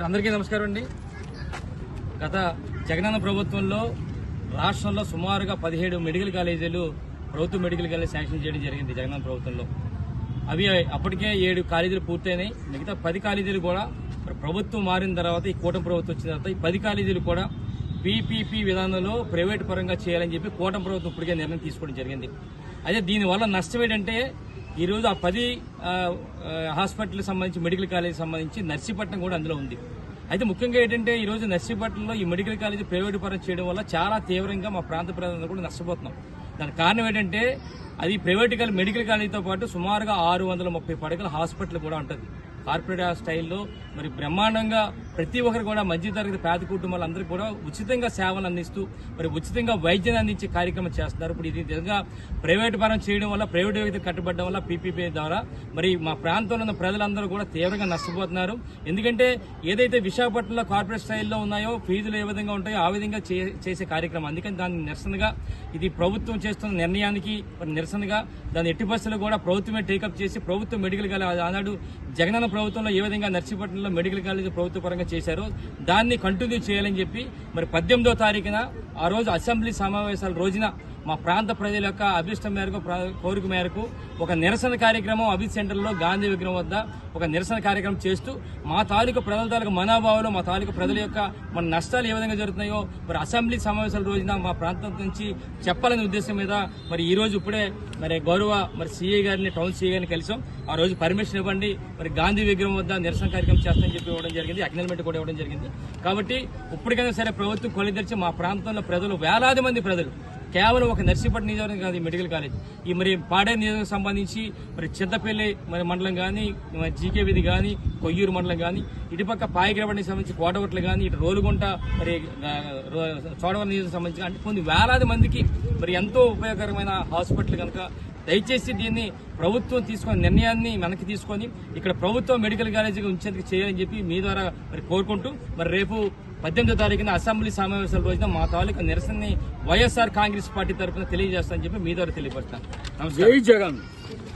Sir అందరికీ నమస్కారం అండి. గత జగనన్న ప్రభుత్వంలో రాష్ట్రంలో సుమారుగా పదిహేడు మెడికల్ కాలేజీలు ప్రభుత్వ మెడికల్ కాలేజ్ శాంక్షన్ చేయడం జరిగింది జగనన్న ప్రభుత్వంలో. అవి అప్పటికే ఏడు కాలేజీలు పూర్తయినాయి. మిగతా పది కాలేజీలు కూడా ప్రభుత్వం మారిన తర్వాత ఈ కూటమి ప్రభుత్వం వచ్చిన తర్వాత ఈ పది కాలేజీలు కూడా పీపీపీ విధానంలో ప్రైవేట్ పరంగా చేయాలని చెప్పి కూటమి ప్రభుత్వం ఇప్పటికే నిర్ణయం తీసుకోవడం జరిగింది. అయితే దీనివల్ల నష్టం ఏంటంటే ఈరోజు ఆ పది హాస్పిటల్కి సంబంధించి మెడికల్ కాలేజ్ సంబంధించి నర్సీపట్నం కూడా అందులో ఉంది. అయితే ముఖ్యంగా ఏంటంటే ఈ రోజు నర్సీపట్నంలో ఈ మెడికల్ కాలేజ్ ప్రైవేట్ పరం చేయడం వల్ల చాలా తీవ్రంగా మా ప్రాంత ప్రజలందరూ కూడా నష్టపోతున్నాం. దానికి కారణం ఏంటంటే అది ప్రైవేట్ కాలేజ్ మెడికల్ కాలేజీతో పాటు సుమారుగా ఆరు వందల ముప్పై పడకల హాస్పిటల్ కూడా ఉంటుంది. కార్పొరేట్ స్టైల్లో మరి బ్రహ్మాండంగా ప్రతి ఒక్కరు కూడా మధ్యతరగతి పేద కుటుంబాలందరికీ కూడా ఉచితంగా సేవలు అందిస్తూ మరి ఉచితంగా వైద్యం అందించే కార్యక్రమం చేస్తున్నారు. ఇప్పుడు ఇది నిజంగా ప్రైవేట్ పరం చేయడం వల్ల ప్రైవేట్ వ్యక్తి కట్టుబడడం వల్ల పీపీపీ ద్వారా మరి మా ప్రాంతంలో ఉన్న ప్రజలందరూ కూడా తీవ్రంగా నష్టపోతున్నారు. ఎందుకంటే ఏదైతే విశాఖపట్నంలో కార్పొరేట్ స్టైల్లో ఉన్నాయో ఫీజులు ఏ విధంగా ఉంటాయో ఆ విధంగా చే- చేసే కార్యక్రమం. అందుకని దాన్ని నిరసనగా ఇది ప్రభుత్వం చేస్తున్న నిర్ణయానికి నిరసనగా దాని ఎట్టి బస్సులు కూడా ప్రభుత్వమే టేకప్ చేసి ప్రభుత్వం మెడికల్ కాలేజ్ ఆనాడు జగనన్న ప్రభుత్వంలో ఏ విధంగా నర్సీపట్నంలో మెడికల్ కాలేజ్ ప్రభుత్వ పరంగా చేశారు. దాన్ని కంటిన్యూ చేయాలని చెప్పి మరి పద్దెనిమిదో తారీఖున ఆ రోజు అసెంబ్లీ సమావేశాల రోజున మా ప్రాంత ప్రజల యొక్క అభిష్టం మేరకు కోరిక మేరకు ఒక నిరసన కార్యక్రమం అభిత్ సెంటర్లో గాంధీ విగ్రహం వద్ద ఒక నిరసన కార్యక్రమం చేస్తూ మా తాలూకు ప్రజల తాలూకు మనోభావాలు మా తాలూకు ప్రజల యొక్క మన నష్టాలు ఏ విధంగా జరుగుతున్నాయో మరి అసెంబ్లీ సమావేశాల రోజున మా ప్రాంతం నుంచి చెప్పాలనే ఉద్దేశం మీద మరి ఈ రోజు ఇప్పుడే మరి గౌరవ మరి సీఏ గారిని టౌన్ సీఏ గారిని కలిసాం. ఆ రోజు పర్మిషన్ ఇవ్వండి మరి గాంధీ విగ్రహం వద్ద నిరసన కార్యక్రమం చేస్తామని చెప్పి ఇవ్వడం జరిగింది అగ్నిల్మెంట్ కూడా ఇవ్వడం జరిగింది. కాబట్టి ఇప్పటికైనా సరే ప్రభుత్వం కొలిదర్చి మా ప్రాంతంలో ప్రజలు వేలాది మంది ప్రజలు కేవలం ఒక నర్సీపట్నం నియోజకవర్గం కాదు మెడికల్ కాలేజ్. ఈ మరి పాడే నియోజకవర్గం సంబంధించి మరి చింతపల్లి మరి మండలం కానీ జీకే విధి కానీ కొయ్యూరు మండలం కానీ ఇటుపక్క పాయగ్రవాడికి సంబంధించి కోటవట్లు కానీ ఇటు రోలుగుంట మరి చోడవరం నియోజకవర్గం సంబంధించి అంటే కొన్ని వేలాది మందికి మరి ఎంతో ఉపయోగకరమైన హాస్పిటల్ కనుక దయచేసి దీన్ని ప్రభుత్వం తీసుకున్న నిర్ణయాన్ని వెనక్కి తీసుకొని ఇక్కడ ప్రభుత్వం మెడికల్ కాలేజీగా ఉంచేందుకు చేయాలని చెప్పి మీ ద్వారా మరి కోరుకుంటూ మరి రేపు పద్దెనిమిదో తారీఖున అసెంబ్లీ సమావేశాల రోజున మా తాలూకా నిరసనని వైఎస్ఆర్ కాంగ్రెస్ పార్టీ తరఫున తెలియజేస్తానని చెప్పి మీ ద్వారా తెలియపడతాను నమస్కారం. జై జగన్.